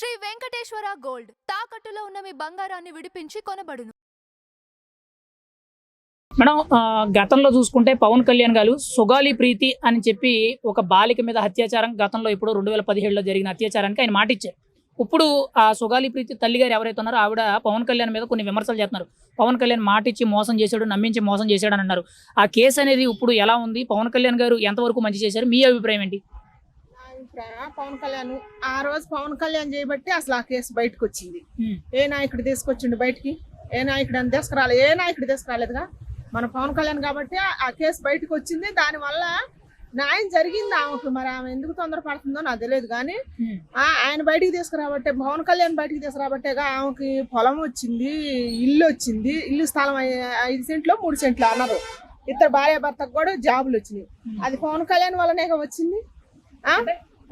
Shri Venkateswara gold. తాకట్టులో ఉన్న మీ బంగారాన్ని విడిపించి కొనబడును. మేడం ఆ, గతంలో చూసుకుంటే పవన్ కళ్యాణ్ గారు సుగాలి ప్రీతి అని చెప్పి ఒక బాలిక మీద అత్యాచారం గతంలో ఇప్పుడు రెండు వేల పదిహేడులో జరిగిన అత్యాచారానికి ఆయన మాటిచ్చారు. ఇప్పుడు ఆ సుగాలి ప్రీతి తల్లి గారు ఎవరైతే ఉన్నారో ఆవిడ పవన్ కళ్యాణ్ మీద కొన్ని విమర్శలు చేస్తున్నారు. పవన్ కళ్యాణ్ మాట ఇచ్చి మోసం చేశాడు నమ్మించి మోసం చేశాడు అని అన్నారు. ఆ కేసు అనేది ఇప్పుడు ఎలా ఉంది? పవన్ కళ్యాణ్ గారు ఎంతవరకు మంచి చేశారు? మీ అభిప్రాయం ఏంటి? పవన్ కళ్యాణ్ ఆ రోజు పవన్ కళ్యాణ్ చేయబట్టి అసలు ఆ కేసు బయటకు వచ్చింది ఏ నాయకుడు తీసుకొచ్చిండు బయటికి? ఏ నాయకుడు అని తీసుకురాలేదు ఏ నాయకుడు తీసుకురాలేదుగా? మన పవన్ కళ్యాణ్ కాబట్టి ఆ- కేసు బయటకు వచ్చింది దానివల్ల న్యాయం జరిగింది ఆమెకు. మరి ఆమె ఎందుకు తొందరపడుతుందో నాకు తెలియదు కానీ ఆయన బయటికి తీసుకురాబట్టే పవన్ కళ్యాణ్ బయటికి తీసుకురాబట్టేగా ఆమెకి పొలం వచ్చింది ఇల్లు వచ్చింది. ఇల్లు స్థలం ఐదు సెంట్లు మూడు సెంట్లు అన్నారు. ఇద్దరు భార్య భర్తకు కూడా జాబులు వచ్చినాయి. అది పవన్ కళ్యాణ్ వల్లనే వచ్చింది?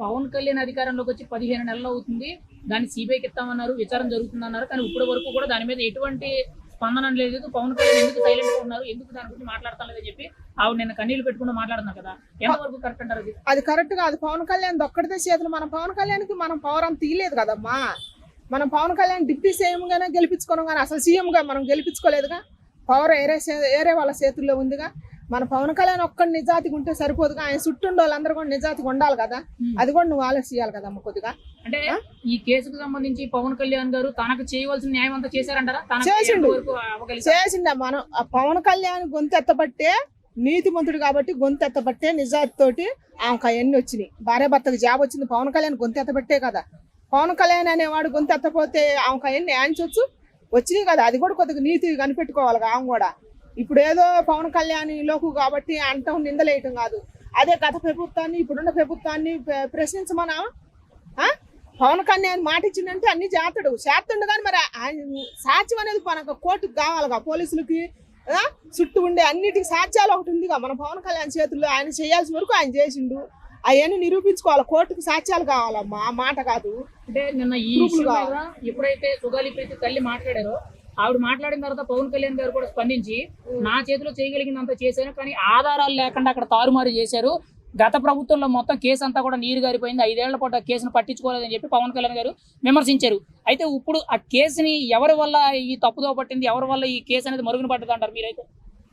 పవన్ కళ్యాణ్ అధికారంలోకి వచ్చి పదిహేను నెలలు అవుతుంది. దాన్ని సిబిఐకి ఇస్తామన్నారు విచారణ జరుగుతుంది అన్నారు కానీ ఇప్పటి వరకు కూడా దాని మీద ఎటువంటి స్పందన లేదు. పవన్ కళ్యాణ్ ఎందుకు సైలెంట్గా ఉన్నారు? ఎందుకు దాని గురించి మాట్లాడతాం చెప్పి ఆవిడ నిన్న కన్నీళ్ళు పెట్టుకుని మాట్లాడుతున్నా కదా. ఎంతవరకు కరెక్ట్ అంటారు అది? అది కరెక్ట్ కాదు. పవన్ కళ్యాణ్ ఒక్కడితే చేతులు. మన పవన్ కళ్యాణ్కి మనం పవర్ అంత తీయలేదు కదమ్మా. మనం పవన్ కళ్యాణ్ డిప్యూటీ సీఎం గానే కానీ అసలు సీఎంగా మనం గెలిపించుకోలేదుగా. పవర్ ఏరే ఏరే వాళ్ళ చేతుల్లో ఉందిగా. మన పవన్ కళ్యాణ్ ఒక్కడి నిజాతిగా ఉంటే సరిపోదుగా ఆయన చుట్టూ ఉండే వాళ్ళందరూ కూడా నిజాతిగా ఉండాలి కదా. అది కూడా నువ్వు ఆలోచించాలి కదమ్మా కొద్దిగా. అంటే ఈ కేసుకు సంబంధించి పవన్ కళ్యాణ్ గారు తనకు చేయవలసిన న్యాయం అంతా చేశారంటారా? చేసిండు. చేసిండ మనం ఆ పవన్ కళ్యాణ్ గొంతు ఎత్తబట్టే నీతిమంతుడు కాబట్టి గొంతు ఎత్తబట్టే నిజాతితోటి ఆమెకు అవన్నీ వచ్చినాయి. భార్య భర్తకు జాబ్ వచ్చింది పవన్ కళ్యాణ్ గొంతు ఎత్తబట్టే కదా. పవన్ కళ్యాణ్ అనేవాడు గొంతు ఎత్తపోతే ఆమెకు అవన్నీ న్యాయించవచ్చు వచ్చినాయి కదా. అది కూడా కొద్దిగా నీతి కనిపెట్టుకోవాలి ఆమె కూడా. ఇప్పుడు ఏదో పవన్ కళ్యాణ్ లోకు కాబట్టి అంటాం నిందలేయటం కాదు. అదే గత ప్రభుత్వాన్ని ఇప్పుడున్న ప్రభుత్వాన్ని ప్ర- ప్రశ్నించమనా? ఆ? పవన్ కళ్యాణ్ మాట ఇచ్చిందంటే అన్ని చేస్తాడు. చేస్తుండు కానీ మరి ఆయన సాక్ష్యం అనేది మనకు కోర్టుకు కావాలిగా పోలీసులకి? చుట్టూ ఉండే అన్నిటికి సాక్ష్యాలు ఒకటి ఉందిగా. మన పవన్ కళ్యాణ్ చేతుల్లో ఆయన చేయాల్సిన వరకు ఆయన చేసిండు. అవన్నీ నిరూపించుకోవాలి. కోర్టుకు సాక్ష్యాలు కావాలమ్మా. ఆ మాట కాదు. అంటే నిన్న ఈ ఎప్పుడైతే సుగాలి తల్లి మాట్లాడారో ఆవిడ మాట్లాడిన తర్వాత పవన్ కళ్యాణ్ గారు కూడా స్పందించి నా చేతిలో చేయగలిగినంత చేశాను కానీ ఆధారాలు లేకుండా అక్కడ తారుమారు చేశారు. గత ప్రభుత్వంలో మొత్తం కేసు అంతా కూడా నీరు గారిపోయింది. ఐదేళ్ళ పాటు ఆ కేసును పట్టించుకోలేదని చెప్పి పవన్ కళ్యాణ్ గారు విమర్శించారు. అయితే ఇప్పుడు ఆ కేసుని ఎవరి వల్ల ఈ తప్పుదో పట్టింది? ఎవరి వల్ల ఈ కేసు అనేది మరుగున పడ్డది అంటారు మీరైతే?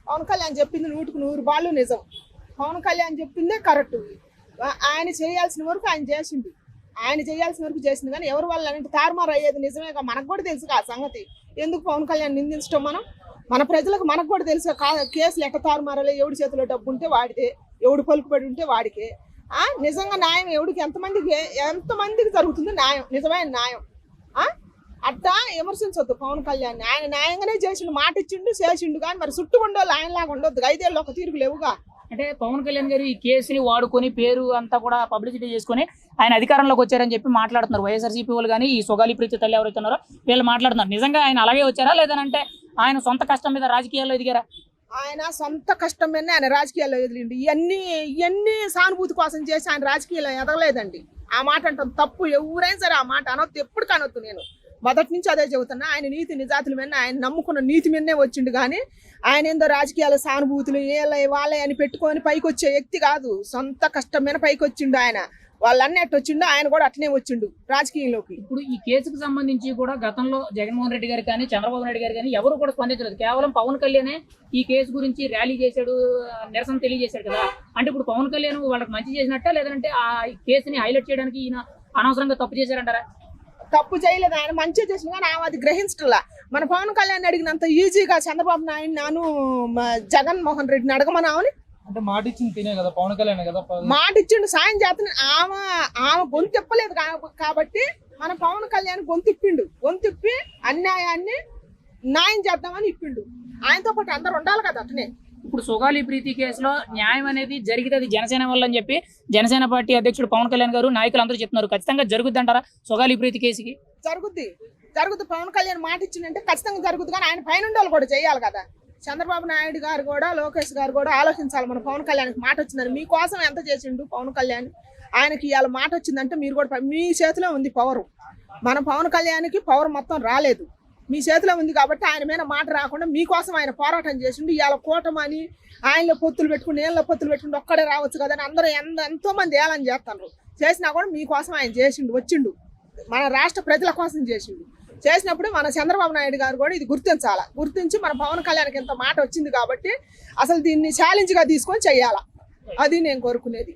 పవన్ కళ్యాణ్ చెప్పింది నూటికి నూరు బాళ్ళు నిజం. పవన్ కళ్యాణ్ చెప్పిందే కరెక్ట్. ఆయన చేయాల్సిన వరకు ఆయన చేసింది. ఆయన చేయాల్సిన వరకు చేసింది కానీ ఎవరి వల్ల అంటే తారుమారు అయ్యేది నిజమే మనకు కూడా తెలుసు ఆ సంగతి. ఎందుకు పవన్ కళ్యాణ్ నిందించడం మనం? మన ప్రజలకు మనకు కూడా తెలుసు కేసులు ఎట్ట తారుమారాలి ఎవడి చేతిలో డబ్బు ఉంటే వాడితే ఎవడు పలుకుబడి ఉంటే వాడికే. ఆ? నిజంగా న్యాయం ఎవడికి? ఎంతమందికి ఎంతమందికి జరుగుతుంది న్యాయం? నిజమైన న్యాయం. ఆ? అట్టా విమర్శించొద్దు పవన్ కళ్యాణ్ ఆయన న్యాయంగానే చేసిండు మాట ఇచ్చిండు చేసిండు కానీ మరి చుట్టూ ఉండోళ్ళు ఆయనలాగా ఉండొద్దు ఐదేళ్ళు ఒక తీర్పు లేవుగా? అంటే పవన్ కళ్యాణ్ గారు ఈ కేసుని వాడుకొని పేరు అంతా కూడా పబ్లిసిటీ చేసుకొని ఆయన అధికారంలోకి వచ్చారని చెప్పి మాట్లాడుతున్నారు. వైఎస్ఆర్సీపీ వాళ్ళు కానీ ఈ సొగాలి ప్రీతి తల్లి ఎవరైతే ఉన్నారో వీళ్ళు మాట్లాడుతున్నారు. నిజంగా ఆయన అలాగే వచ్చారా లేదనంటే ఆయన సొంత కష్టం మీద రాజకీయాల్లో ఎదిగారా? ఆయన సొంత కష్టం మీదనే ఆయన రాజకీయాల్లో ఎదిరిండు ఇవన్నీ ఇవన్నీ సానుభూతి కోసం చేసి ఆయన రాజకీయాల్లో ఎదగలేదండి. ఆ మాట అంటాం తప్పు. ఎవరైనా సరే ఆ మాట అనొద్దు. ఎప్పుడు కానొద్దు నేను. మొదటి నుంచి అదే చెబుతున్నా ఆయన నీతి నిజాతుల మీద ఆయన నమ్ముకున్న నీతి మీదనే వచ్చిండు కానీ ఆయన ఏందో రాజకీయాల సానుభూతులు ఏళ్ళ వాళ్ళే అని పెట్టుకొని పైకి వచ్చే వ్యక్తి కాదు. సొంత కష్టం మీద పైకి వచ్చిండు ఆయన. వాళ్ళన్నీ అట్టు వచ్చిండు ఆయన కూడా అట్నే వచ్చిండు రాజకీయంలోకి. ఇప్పుడు ఈ కేసుకు సంబంధించి కూడా గతంలో జగన్మోహన్ రెడ్డి గారు కానీ చంద్రబాబు నాయుడు గారు కానీ ఎవరు కూడా స్పందించలేదు. కేవలం పవన్ కళ్యాణే ఈ కేసు గురించి ర్యాలీ చేశాడు నిరసన తెలియజేశాడు కదా. అంటే ఇప్పుడు పవన్ కళ్యాణ్ వాళ్ళకి మంచి చేసినట్ట లేదంటే ఆ కేసుని హైలైట్ చేయడానికి ఈయన అనవసరంగా తప్పు చేశారంటారా? తప్పు చేయలేదు ఆయన మంచిగా చేసిన కానీ ఆమె అది గ్రహించట్లా. మన పవన్ కళ్యాణ్ అడిగినంత ఈజీగా చంద్రబాబు నాయుడు నాను జగన్మోహన్ రెడ్డిని అడగమనామని అంటే మాట ఇచ్చింది తినే కదా పవన్ కళ్యాణ్ కదా మాట ఇచ్చిండు సాయం చేస్తున్న. ఆమె ఆమె గొంతు ఇప్పలేదు కాబట్టి మన పవన్ కళ్యాణ్ గొంతు ఇప్పిండు గొంతు ఇప్పి అన్యాయాన్ని న్యాయం చేద్దామని ఇప్పిండు. ఆయనతో పాటు అందరు ఉండాలి కదా అట్నే ఇప్పుడు సుగాలి ప్రీతి కేసులో న్యాయం అనేది జరిగితే అది జనసేన వల్ల అని చెప్పి జనసేన పార్టీ అధ్యక్షుడు పవన్ కళ్యాణ్ గారు నాయకులు అందరూ చెప్తున్నారు. ఖచ్చితంగా జరుగుద్ది అంటారా సుగాలి ప్రీతి కేసుకి? జరుగుద్ది. జరుగుద్ది. పవన్ కళ్యాణ్ మాట ఇచ్చిందంటే ఖచ్చితంగా జరుగుద్ది. కానీ ఆయన పైన వాళ్ళు కూడా చేయాలి కదా. చంద్రబాబు నాయుడు గారు కూడా లోకేష్ గారు కూడా ఆలోచించాలి. మన పవన్ కళ్యాణ్కి మాట వచ్చిందని మీకోసం ఎంత చేసిండు పవన్ కళ్యాణ్? ఆయనకి ఇవాళ మాట వచ్చిందంటే మీరు కూడా మీ చేతిలో ఉంది పవర్. మన పవన్ కళ్యాణ్కి పవర్ మొత్తం రాలేదు. మీ చేతిలో ఉంది కాబట్టి ఆయన మీద మాట రాకుండా మీకోసం ఆయన పోరాటం చేసిండు. ఇవాళ కూటమని ఆయనలో పొత్తులు పెట్టుకుని ఏళ్ళ పొత్తులు పెట్టుకుని ఒక్కడే రావచ్చు కదా అని అందరూ ఎంత ఎంతో మంది ఏలని చేస్తున్నారు చేసినా కూడా మీకోసం ఆయన చేసిండు వచ్చిండు. మన రాష్ట్ర ప్రజల కోసం చేసిండు. చేసినప్పుడు మన చంద్రబాబు నాయుడు గారు కూడా ఇది గుర్తించాలా. గుర్తించి మన పవన్ కళ్యాణ్కి ఇంత మాట వచ్చింది కాబట్టి అసలు దీన్ని ఛాలెంజ్గా తీసుకొని చెయ్యాలా. అది నేను కోరుకునేది.